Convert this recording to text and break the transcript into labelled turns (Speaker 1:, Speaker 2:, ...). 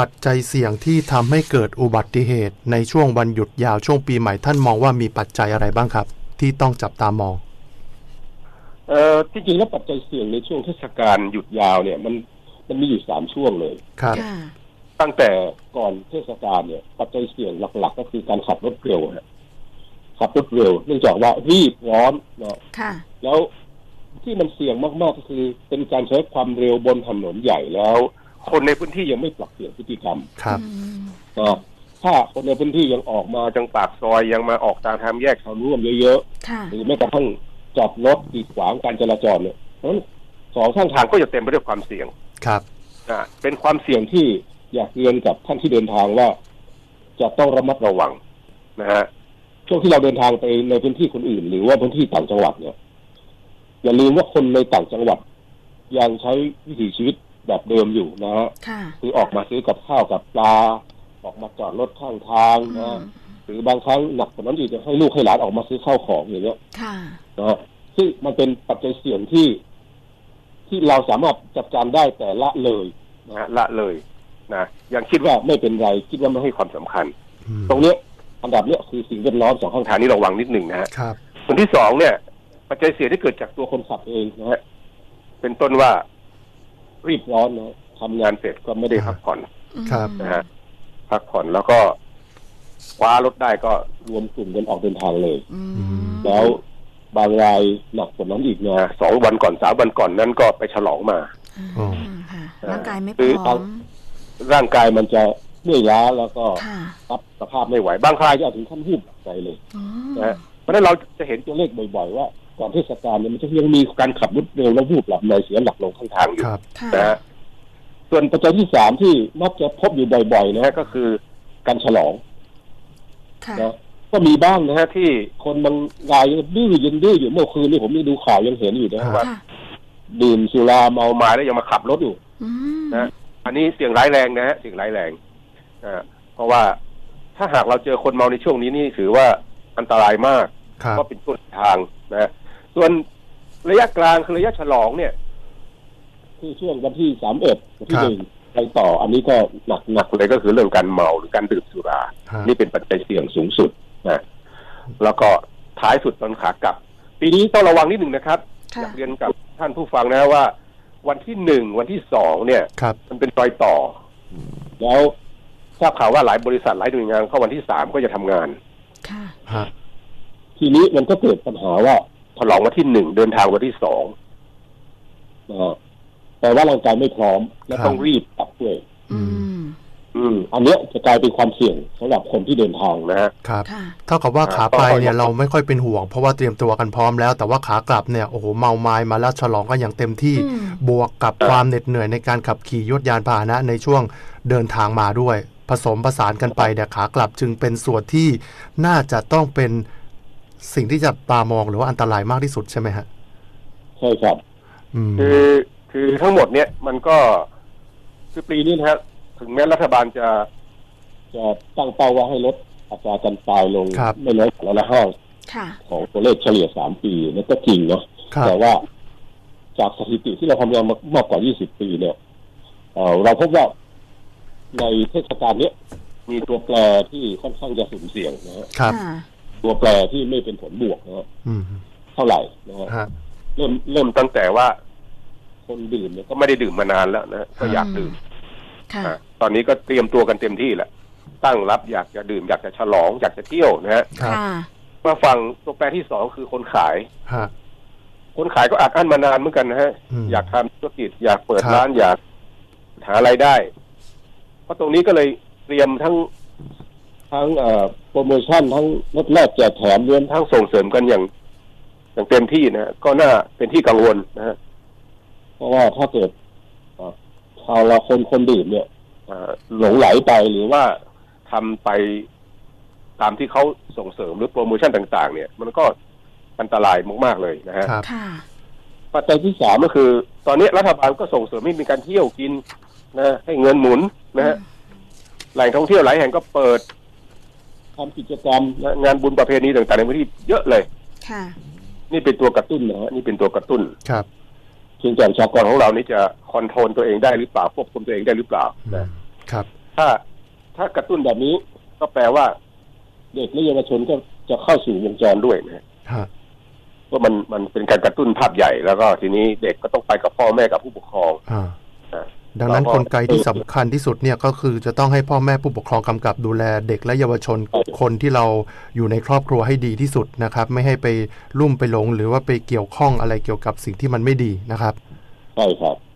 Speaker 1: ปัจจัยเสี่ยงที่ทำให้เกิดอุบัติเหตุ ในช่วงวันหยุดยาวช่วงปีใหม่ท่านมองว่ามีปัจจัยอะไรบ้างครับ ที่ต้องจับตามอง
Speaker 2: เอ่อที่จริงแล้วปัจจัยเสี่ยงในช่วงเทศกาลหยุดยาวเนี่ย มันมันมีอยู่สามช่วงเลย
Speaker 1: ครับ
Speaker 3: ค่ะ
Speaker 2: ตั้งแต่ก่อนเทศกาลเนี่ย ปัจจัยเสี่ยงหลัก ๆ ก็คือการขับรถเร็วฮะขับรถเร็วเนื่องจากว่ารีบร้อนนะ
Speaker 3: ค่ะ
Speaker 2: แล้วที่มันเสี่ยงมากๆก็คือ เป็นการใช้ความเร็วบนถนนใหญ่แล้ว คนในพื้นที่ยังไม่ปรับเปลี่ยนพฤติกรรม
Speaker 1: ครับ
Speaker 3: อืม
Speaker 2: นะถ้าคนในพื้นที่ยังออกมาจังปากซอยยังมาออกตามทางแยกทางร่วมเยอะ
Speaker 3: ค่ะ
Speaker 2: ๆหรือแม้กระทั่งจอดรถกีดขวางการจราจรเนี่ยเพราะฉะนั้นสองข้างทางก็จะเต็มไปด้วยความเสี่ยง
Speaker 1: ครับ
Speaker 2: อ่าเป็นความเสี่ยงที่อยากเรียนกับท่านที่เดินทางว่า จะต้องระมัดระวังนะฮะช่วงที่เราเดินทางไปในพื้นที่คนอื่น หรือว่าพื้นที่ต่างจังหวัดเนี่ยอย่าลืมว่าคนในต่างจังหวัดยังใช้วิถีชีวิต แบบเดิมอยู่นะฮะ
Speaker 3: ค่ะ
Speaker 2: คือออกมาซื้อกับข้าวกับปลา ออกมาจอดรถข้างทาง
Speaker 3: อื
Speaker 2: นะ
Speaker 3: ม
Speaker 2: หรือบางครั้งหนักกว่านั้นอีกจะให้ลูกให้หลานออกมาซื้อข้าวของอย่างเงี้ย
Speaker 3: ค่ะ
Speaker 2: นะฮะซึ่งมันเป็นปัจจัยเสี่ยงที่ ที่เราสามารถจัดการได้แต่ละเลยนะฮะละเลยนะยังคิดว่าไม่เป็นไรคิดว่าไม่ให้ความสำคัญ
Speaker 1: อืม
Speaker 2: ตรงเนี้ยอันดับเนี้ยคือสิ่งแวดล้อมสองข้างทางนี้ระวังนิดหนึ่งนะฮะ
Speaker 1: ครับ
Speaker 2: ส่วนที่สองเนี่ย ปัจจัยเสี่ยงที่เกิดจากตัวคนขับเองนะฮะเป็นต้นว่า รีบร้อนนะทำงานเสร็จก็ไม่ได้พักผ่อน
Speaker 1: ครับ
Speaker 2: นะฮะพักผ่อนแล้วก็คว้ารถได้ก็รวมกลุ่มกันออกเดินทางเลย
Speaker 3: อืม
Speaker 2: แล้วบางรายหนักกว่านั้นอีกนะสองวันก่อนสามวันก่อนนั้นก็ไปฉลองมา
Speaker 1: อ๋อ
Speaker 3: อืมค่ะร่างกายไม่พ
Speaker 2: คือ
Speaker 3: ร้อม
Speaker 2: ร่างกายมันจะเมื่อยล้าแล้วก็
Speaker 3: ค่ะ
Speaker 2: รับสภาพไม่ไหว บางรายจะเอาถึงขั้นหูบใจเลย
Speaker 3: อ๋อ
Speaker 2: นะฮะเพราะฉะนั้นเราจะเห็นตัวเลขบ่อยๆว่า ก่อนเทศกาลเนี่ยมันจะยังมีการขับรถเร็วแล้ววูบหลับในเสียหลักลงข้างทางอยู่
Speaker 1: ครับ
Speaker 3: ค่ะ
Speaker 2: นะฮะส่วนปัจจัยที่สามที่มักจะพบอยู่บ่อยๆนะฮะก็คือการฉลอง
Speaker 3: ค่ะ
Speaker 2: นะก็มีบ้างนะฮะที่คนบางรายยังดื้อยังดื้ออยู่เมื่อคืนนี่ผมยังดูข่าวยังเห็นอยู่นะฮะว่า
Speaker 3: ค่ะ
Speaker 2: ดื่มสุราเมาไมาแล้วยังมาขับรถอยู่
Speaker 3: อืม
Speaker 2: นะ อันนี้เสี่ยงร้ายแรงนะฮะเสี่ยงร้ายแรงอ่าเพราะว่าถ้าหากเราเจอคนเมาในช่วงนี้นี่ถือว่าอันตรายมาก
Speaker 1: ครับ
Speaker 2: เพราะเป็นต้นทางนะ ส่วนระยะกลางคือระยะฉลองเนี่ย คือช่วงวันที่สามเอ็ดวันที่
Speaker 1: ครับ
Speaker 2: หนึ่งไปต่อ อันนี้ก็หนักหนักเลยก็คือเรื่องการเมาหรือการดื่มสุรา
Speaker 1: ฮะ
Speaker 2: นี่เป็นปัจจัยเสี่ยงสูงสุดนะแล้วก็ท้ายสุดตอนขากลับ ปีนี้ต้องระวังนิดหนึ่งนะครับอ
Speaker 3: ค่ะ
Speaker 2: ยากเรียนกับท่านผู้ฟังนะว่า วันที่หนึ่งวันที่สองเนี่ย
Speaker 1: ครับ
Speaker 2: มันเป็นรอยต่อ แล้วทราบข่าวว่าหลายบริษัทหลายหน่วยงานเข้าวันที่สามก็จะทำงาน
Speaker 3: ค่ะ
Speaker 1: ฮะ
Speaker 2: ทีนี้มันก็เกิดปัญหาว่า ฉลองวันที่หนึ่งเดินทางวันที่สองนะฮะแต่ว่าร่างกายไม่พร้อม และต้องรีบกลับด้วย
Speaker 3: อืม
Speaker 2: อืมอันเนี้ยจะกลายเป็นความเสี่ยงสำหรับคนที่เดินทางนะฮะ
Speaker 1: ครับ
Speaker 3: ค่ะ
Speaker 1: เท่ากับว่า
Speaker 2: อ่า
Speaker 1: ขาไปเนี่ย
Speaker 2: ก็
Speaker 1: เราไม่ค่อยเป็นห่วง เพราะว่าเตรียมตัวกันพร้อมแล้ว แต่ว่าขากลับเนี่ยโอ้โหเมาไม้มาแล้วฉลองกันอย่างเต็มที่
Speaker 3: อืม
Speaker 1: บวกกับความเหน็ดเหนื่อยในการขับขี่ยวดยานพาหนะในช่วงเดินทางมาด้วย ผสมผสานกันไปเนี่ยขากลับจึงเป็นส่วนที่น่าจะต้องเป็น สิ่งที่จะตามองหรือว่าอันตรายมากที่สุดใช่ไหมฮะ
Speaker 2: ใช่ครับ
Speaker 1: อืม
Speaker 2: คือคือทั้งหมดเนี่ยมันก็คือปีนี้นะฮะถึงแม้รัฐบาลจะจะตั้งเป้าว่าให้ลดอัตราการตายลง
Speaker 1: ครับ
Speaker 2: ไม่น้อยกว่าร้อยละห้า
Speaker 3: ค่ะ
Speaker 2: ของตัวเลขเฉลี่ยสามปีนั่นก็จริงเนาะ
Speaker 1: ครับ
Speaker 2: แต่ว่าจากสถิติที่เราทำงานมามากกว่า 20 ปีเนี่ยเอ่อเราพบว่าในเทศกาลเนี้ยมีตัวแปรที่ค่อนข้างจะสุ่มเสี่ยงนะฮะ
Speaker 1: ครับ
Speaker 3: ค่ะ
Speaker 2: ตัวแปรที่ไม่เป็นผลบวกนะฮะ
Speaker 1: อืม
Speaker 2: เท่าไหร่นะฮะ
Speaker 1: ฮะ
Speaker 2: เริ่มเริ่มตั้งแต่ว่า คนดื่มเนี่ยก็ไม่ได้ดื่มมานานแล้วนะก็อยากดื่ม
Speaker 3: ค่ะ
Speaker 2: อะตอนนี้ก็เตรียมตัวกันเต็มที่แหละ ตั้งรับอยากจะดื่ม อยากจะฉลองอยากจะเที่ยวนะฮะ
Speaker 1: ครับ
Speaker 3: ค่ะ
Speaker 2: มาฟังตัวแปรที่สองคือคนขาย
Speaker 1: ฮะ
Speaker 2: คนขายก็อัดอั้นมานานเหมือนกันนะฮะ
Speaker 1: อืม
Speaker 2: อยากทำธุรกิจอยากเปิด
Speaker 1: ครับ
Speaker 2: ร้านอยากหารายได้ เพราะตรงนี้ก็เลยเตรียมทั้ง ทั้งเอ่อโปรโมชั่นทั้งลดแลกแจกแถมรวมทั้งส่งเสริมกันอย่างอย่างเต็มที่นะฮะก็น่าเป็นที่กังวลนะฮะเพราะว่าถ้าเกิดเอ่อชาวเราคนคนดื่มเนี่ยเอ่อหลงไหลไปหรือว่าทำไปตามที่เขาส่งเสริมหรือโปรโมชั่นต่าง ๆ เนี่ย มันก็อันตรายมาก ๆ เลยนะฮะ
Speaker 1: ครับ
Speaker 3: ค่ะ
Speaker 2: ปัจจัยที่สามก็คือ ตอนนี้รัฐบาลก็ส่งเสริมให้มีการเที่ยวกินนะให้เงินหมุนนะฮะแหล่งท่องเที่ยวหลายแห่งก็เปิด ทำกิจกรรมนะงานบุญประเพณีต่างๆในพื้นที่เยอะเลย
Speaker 3: ค่ะ
Speaker 2: นี่เป็นตัวกระตุ้นนะฮะนี่เป็นตัวกระตุ้น
Speaker 1: ครับ
Speaker 2: เพียงแต่ประชากรของเรานี่จะคอนโทรลตัวเองได้หรือเปล่าควบคุมตัวเองได้หรือเปล่า
Speaker 1: อื
Speaker 2: นะ
Speaker 1: มครับ
Speaker 2: ถ้
Speaker 4: ถ้าถ้ากระตุ้นแบบนี้ก็แปลว่า เด็กและเยาวชนก็จะเข้าสู่วงจรด้วยนะฮะ
Speaker 1: ฮะ
Speaker 4: ว่ามันมันเป็นการกระตุ้นภาพใหญ่แล้วก็ทีนี้เด็กก็ต้องไปกับพ่อแม่กับผู้ปกครอง
Speaker 1: อ่า
Speaker 4: อ่า
Speaker 1: ดังนั้น
Speaker 4: แล้วก็
Speaker 1: กลไกที่สำคัญที่สุดเนี่ยก็คือจะต้องให้พ่อแม่ผู้ปกครองกำกับดูแลเด็กและเยาวชน
Speaker 4: ใช่
Speaker 1: คนที่เราอยู่ในครอบครัวให้ดีที่สุดนะครับ ไม่ให้ไปลุ่มไปหลง หรือว่าไปเกี่ยวข้องอะไรเกี่ยวกับสิ่งที่มันไม่ดีนะครับ
Speaker 4: ใช่ครับ